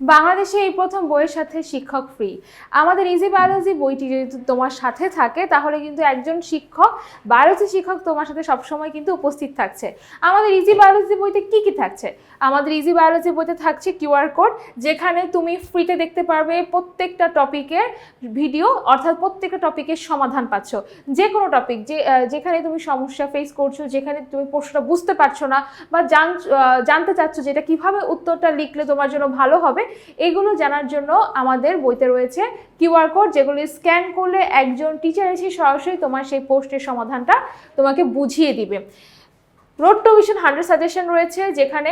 বাংলাদেশে এই প্রথম বইয়ের সাথে শিক্ষক ফ্রি আমাদের ইজি বায়োলজি বইটি যদি তোমার সাথে থাকে, তাহলে কিন্তু একজন শিক্ষক বায়োলজি শিক্ষক তোমার সাথে সবসময় কিন্তু উপস্থিত থাকছে। আমাদের ইজি বায়োলজি বইতে কি কি থাকছে? আমাদের ইজি বায়োলজি বইতে থাকছে কিউআর কোড যেখানে তুমি ফ্রিতে দেখতে পারবে প্রত্যেকটা টপিকের ভিডিও অর্থাৎ প্রত্যেকটা টপিকের সমাধান পাচ্ছ। যে কোনো টপিক যে যেখানে তুমি সমস্যা ফেস করছ, যেখানে তুমি প্রশ্নটা বুঝতে পারছ না বা জান জানতে চাচ্ছ যে এটা কীভাবে উত্তরটা লিখলে তোমার জন্য ভালো হবে এগুলো জানার জন্য আমাদের বইতে রয়েছে কিউআর কোড যেগুলি স্ক্যান করলে একজন টিচার এসে সরাসরি তোমার সেই পোস্টের সমাধানটা তোমাকে বুঝিয়ে দিবে। Road to Vision hundred suggestion রয়েছে, যেখানে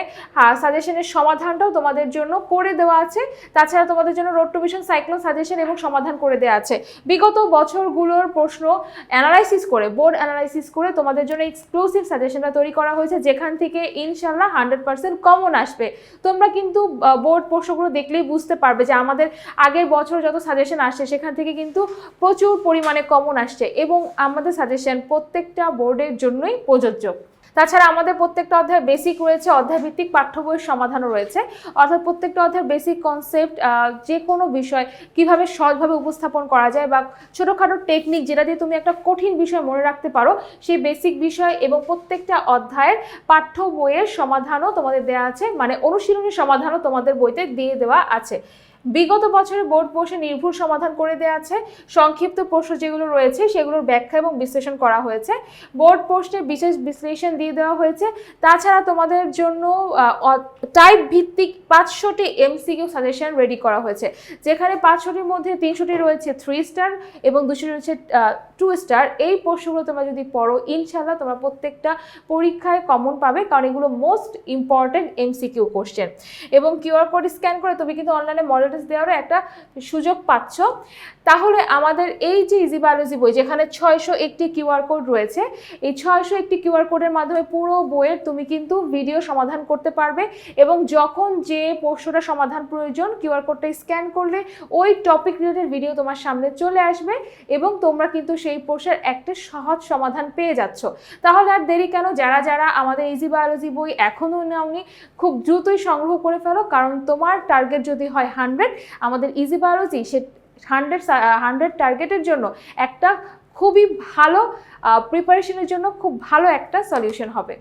সাজেশনের সমাধানটাও তোমাদের জন্য করে দেওয়া আছে। তাছাড়া তোমাদের জন্য Road to Vision cyclone suggestion এবং সমাধান করে দেওয়া আছে। বিগত বছরগুলোর প্রশ্ন অ্যানালাইসিস করে বোর্ড অ্যানালাইসিস করে তোমাদের জন্য এক্সক্লুসিভ সাজেশনটা তৈরি করা হয়েছে, যেখান থেকে ইনশাল্লাহ হান্ড্রেড পার্সেন্ট কমন আসবে। তোমরা কিন্তু বোর্ড প্রশ্নগুলো দেখলেই বুঝতে পারবে যে আমাদের আগের বছর যত সাজেশন আসছে, সেখান থেকে কিন্তু প্রচুর পরিমাণে কমন আসছে এবং আমাদের সাজেশন প্রত্যেকটা বোর্ডের জন্যই প্রযোজ্য। তাছাড়া আমাদের প্রত্যেকটা অধ্যায় বেসিক রয়েছে অধ্যায় ভিত্তিক পাঠ্য বইয়ের সমাধানও রয়েছে। অর্থাৎ প্রত্যেকটা অধ্যায়ের বেসিক কনসেপ্ট যে কোনো বিষয় কীভাবে সহজভাবে উপস্থাপন করা যায় বা ছোটোখাটো টেকনিক যেটা দিয়ে তুমি একটা কঠিন বিষয় মনে রাখতে পারো, সেই বেসিক বিষয় এবং প্রত্যেকটা অধ্যায়ের পাঠ্য বইয়ের সমাধানও তোমাদের দেওয়া আছে মানে অনুশীলনী সমাধানও তোমাদের বইতে দিয়ে দেওয়া আছে। বিগত বছরে বোর্ড প্রশ্নে নির্ভুল সমাধান করে দেওয়া আছে সংক্ষিপ্ত প্রশ্ন যেগুলো রয়েছে, সেগুলোর ব্যাখ্যা এবং বিশ্লেষণ করা হয়েছে। বোর্ড প্রশ্নে বিশেষ বিশ্লেষণ দিয়ে দেওয়া হয়েছে। তাছাড়া তোমাদের জন্য টাইপ ভিত্তিক পাঁচশোটি এমসিকিউ সাজেশন রেডি করা হয়েছে। যেখানে পাঁচশোটির মধ্যে তিনশোটি রয়েছে থ্রি স্টার এবং দুশো রয়েছে টু স্টার এই প্রশ্নগুলো তোমরা যদি পড়ো ইনশাল্লাহ তোমরা প্রত্যেকটা পরীক্ষায় কমন পাবে, কারণ এগুলো মোস্ট ইম্পর্টেন্ট এমসিকিউ কোশ্চেন এবং কিউআর কোড স্ক্যান করে তুমি কিন্তু অনলাইনে মডেল টেস্ট দেওয়ারও একটা সুযোগ পাচ্ছ। তাহলে আমাদের এই যে ইজি বায়োলজি বই, যেখানে ছয়শো একটি কিউআর কোড রয়েছে, এই ছয়শো একটি কিউআর কোডের মাধ্যমে পুরো বইয়ের তুমি কিন্তু ভিডিও সমাধান করতে পারবে এবং যখন যে প্রশ্নটা সমাধান প্রয়োজন কিউআর কোডটা স্ক্যান করলে ওই টপিক রিলেটেড ভিডিও তোমার সামনে চলে আসবে এবং তোমরা কিন্তু সেই প্রশ্নের একটা সহজ সমাধান পেয়ে যাচ্ছ। তাহলে আর দেরি কেন? যারা যারা আমাদের ইজি বায়োলজি বই এখনও নাওনি, খুব দ্রুতই সংগ্রহ করে ফেলো, কারণ তোমার টার্গেট যদি হয় হান্ড্রেড আমাদের ইজি বায়োলজি সে হান্ড্রেড হান্ড্রেড টার্গেটের জন্য একটা খুবই ভালো প্রিপারেশনের জন্য খুব ভালো একটা সলিউশন হবে।